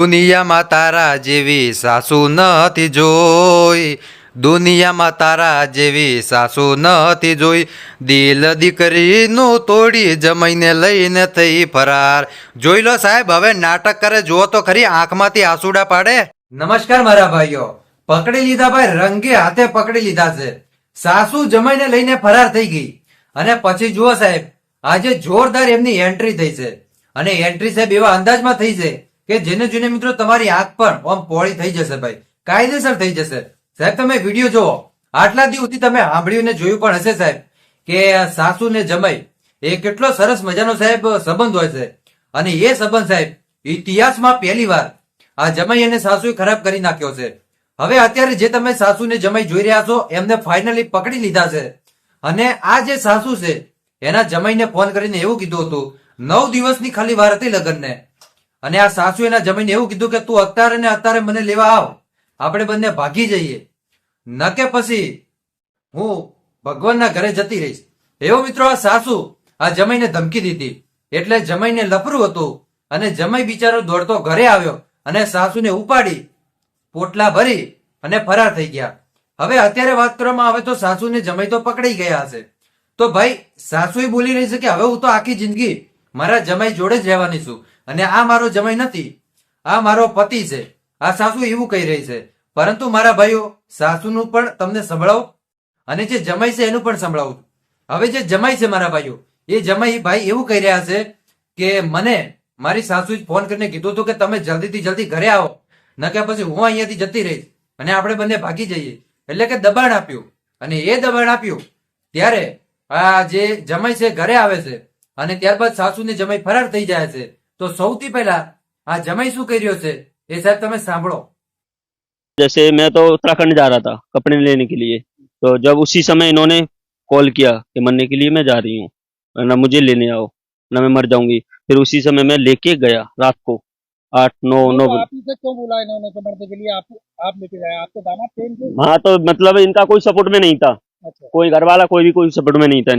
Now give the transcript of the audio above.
દુનિયામાં તારા જેવી સાસુ નથી જોઈ. દુનિયામાં તારા જેવી સાસુ નથી જોઈ. દિલ દીકરીનું તોડી જમાઈને લઈને થઈ ફરાર. જોઈ લો સાહેબ, હવે નાટક કરે, જુઓ તો ખરી, આંખમાંથી આંસુડા પાડે. નમસ્કાર મારા ભાઈઓ. પકડી લીધા ભાઈ, રંગે હાથે પકડી લીધા છે. સાસુ જમાઈને લઈને ફરાર થઈ ગઈ. અને પછી જુઓ સાહેબ, આજે જોરદાર એમની એન્ટ્રી થઈ છે. અને એન્ટ્રી સાહેબ એવા અંદાજમાં થઈ છે કે જેને જોઈને મિત્રો તમારી આંખ પણ આમ પોળી થઈ જશે ભાઈ. કાયદેસર થઈ જશે. સાહેબ, તમે વીડિયો જુઓ. આટલા દિવસથી તમે સાંભળ્યું ને જોયું પણ હશે સાહેબ કે સાસુ ને જમાઈ. એ કેટલો સરસ મજાનો સાહેબ સંબંધ હોય છે. અને એ સંબંધ સાહેબ ઇતિહાસમાં પહેલી વાર આ જમાઈ અને સાસુએ ખરાબ કરી નાખ્યો છે. હવે અત્યારે જે તમે સાસુ ને જમાઈ જોઈ રહ્યા છો, એમને ફાઇનલી પકડી લીધા છે. અને આ જે સાસુ છે, એના જમાઈને ફોન કરીને એવું કીધું હતું, નવ દિવસની ખાલી વાર હતી લગ્નને. અને આ સાસુ એના જમીને એવું કીધું કે તું અત્યારે ને અત્યારે મને લેવા આવ. આપણે બંને ભાગી જઈએ. ન કે પછી હું ભગવાનના ઘરે જતી રહીશ. એવો મિત્રો આ સાસુ આ જમાઈને ધમકી દીધી. એટલે જમાઈને લફરું હતું અને જમાઈ બિચારો દોડતો ઘરે આવ્યો અને સાસુને ઉપાડી, પોટલા ભરી અને ફરાર થઈ ગયા. હવે અત્યારે વાત કરવામાં આવે તો સાસુને જમાઈ તો પકડાઈ ગયા હશે. તો ભાઈ સાસુ બોલી રહી છે કે હવે હું તો આખી જિંદગી મારા જમાઈ જોડે જ રહેવાની છું. અને આ મારો જમાઈ નથી. આ મારો પતિ છે. આ સાસુ એવું કહી રહી છે. પરંતુ મારા ભાઈઓ, સાસુનું પણ તમને સંભળાવો? અને જે જમાઈ છે એનું પણ સંભળાવું. હવે જે જમાઈ છે મારા ભાઈઓ, એ જમાઈ ભાઈ એવું કહી રહ્યા છે કે મને મારી સાસુએ ફોન કરીને કીધું હતું કે તમે જલ્દીથી જલ્દી ઘરે આવો. ન કે પછી હું અહીંયાથી જતી રહીશ. અને આપણે બંને ભાગી જઈએ. એટલે કે દબાણ આપ્યું. અને એ દબાણ આપ્યું ત્યારે આ જે જમાઈ છે ઘરે આવે છે અને ત્યારબાદ સાસુ ને જમાઈ ફરાર થઈ જાય છે. તો સૌથી પહેલા આ જમાઈ શું કરી રહ્યો છે એ સાહેબ તમે સાંભળો जैसे मैं तो उत्तराखंड जा रहा था कपड़े लेने के लिए तो जब उसी समय इन्होंने कॉल किया कि मरने के लिए मैं जा रही हूँ वरना मुझे लेने आओ ना मैं मर जाऊंगी फिर उसी समय मैं लेके गया रात को आठ नौ नौ तो बजे आप इसे क्यों बुलाए इन्होंने तो मरने के लिए आप आप लेके जाए आपके दामाद ट्रेन के हाँ तो मतलब इनका कोई सपोर्ट में नहीं था अच्छा कोई घर वाला कोई भी कोई सपोर्ट में नहीं था